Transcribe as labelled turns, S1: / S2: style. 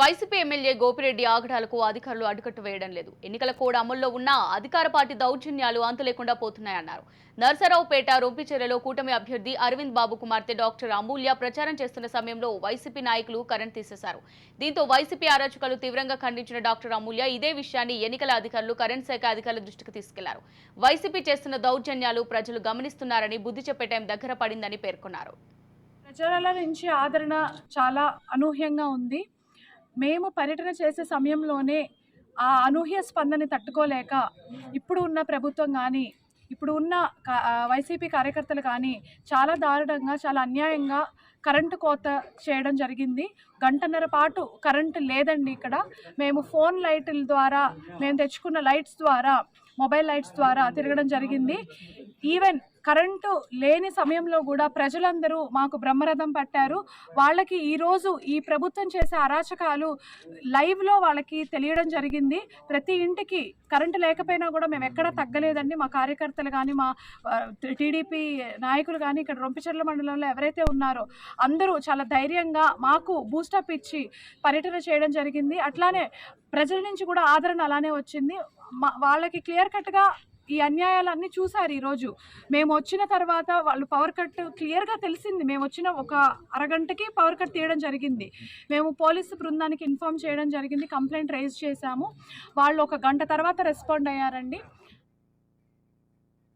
S1: YCP MLA Gopireddy ఆగడాలకు అధికారులు అడ్డుకట్టు వేయడం లేదు. ఎన్నికల కోడ్ అమల్లో ఉన్నా అధికార పార్టీ దౌర్జన్యాలు అంతులేకుండా పోతున్నాయన్నారు. నర్సరావుపేట రొంపిచెర్లలో కూటమి అభ్యర్థి అరవింద్ బాబు కుమార్తె డాక్టర్ అమూల్య ప్రచారం చేస్తున్న సమయంలో వైసీపీ నాయకులు కరెంట్ తీసేశారు. దీంతో వైసీపీ అరాచకాలు తీవ్రంగా ఖండించిన డాక్టర్ అమూల్య ఇదే విషయాన్ని ఎన్నికల అధికారులు కరెంట్ శాఖ అధికారుల దృష్టికి తీసుకెళ్ళారు. వైసీపీ చేస్తున్న దౌర్జన్యాలు ప్రజలు గమనిస్తున్నారని బుద్ధి చెప్పే టైం దగ్గర పడిందని పేర్కొన్నారు.
S2: ప్రజల నుంచి ఆదరణ చాలా అనూహ్యంగా ఉంది. మేము పర్యటన చేసే సమయంలోనే ఆ అనూహ్య స్పందని తట్టుకోలేక ఇప్పుడు ఉన్న ప్రభుత్వం కానీ ఇప్పుడు ఉన్న వైసీపీ కార్యకర్తలు కానీ చాలా దారుణంగా చాలా అన్యాయంగా కరెంటు కోత చేయడం జరిగింది. గంటన్నర పాటు కరెంటు లేదండి ఇక్కడ. మేము ఫోన్ లైట్ల ద్వారా మేము తెచ్చుకున్న లైట్స్ ద్వారా మొబైల్ లైట్స్ ద్వారా తిరగడం జరిగింది. ఈవెన్ కరెంటు లేని సమయంలో కూడా ప్రజలందరూ మాకు బ్రహ్మరథం పట్టారు. వాళ్ళకి ఈరోజు ఈ ప్రభుత్వం చేసే అరాచకాలు లైవ్లో వాళ్ళకి తెలియడం జరిగింది. ప్రతి ఇంటికి కరెంటు లేకపోయినా కూడా మేము ఎక్కడా తగ్గలేదండి. మా కార్యకర్తలు కానీ మా టీడీపీ నాయకులు కానీ ఇక్కడ రొంపిచెర్ల మండలంలో ఎవరైతే ఉన్నారో అందరూ చాలా ధైర్యంగా మాకు బూస్టప్ ఇచ్చి పర్యటన చేయడం జరిగింది. అట్లానే ప్రజల నుంచి కూడా ఆదరణ అలానే వచ్చింది. మా వాళ్ళకి క్లియర్ కట్గా ఈ అన్యాయాలన్నీ చూశారు ఈరోజు. మేము వచ్చిన తర్వాత వాళ్ళు పవర్ కట్ క్లియర్గా తెలిసింది. మేము వచ్చిన ఒక అరగంటకి పవర్ కట్ తీయడం జరిగింది. మేము పోలీసు బృందానికి ఇన్ఫామ్ చేయడం జరిగింది. కంప్లైంట్ రైజ్ చేశాము. వాళ్ళు ఒక గంట తర్వాత రెస్పాండ్ అయ్యారండి.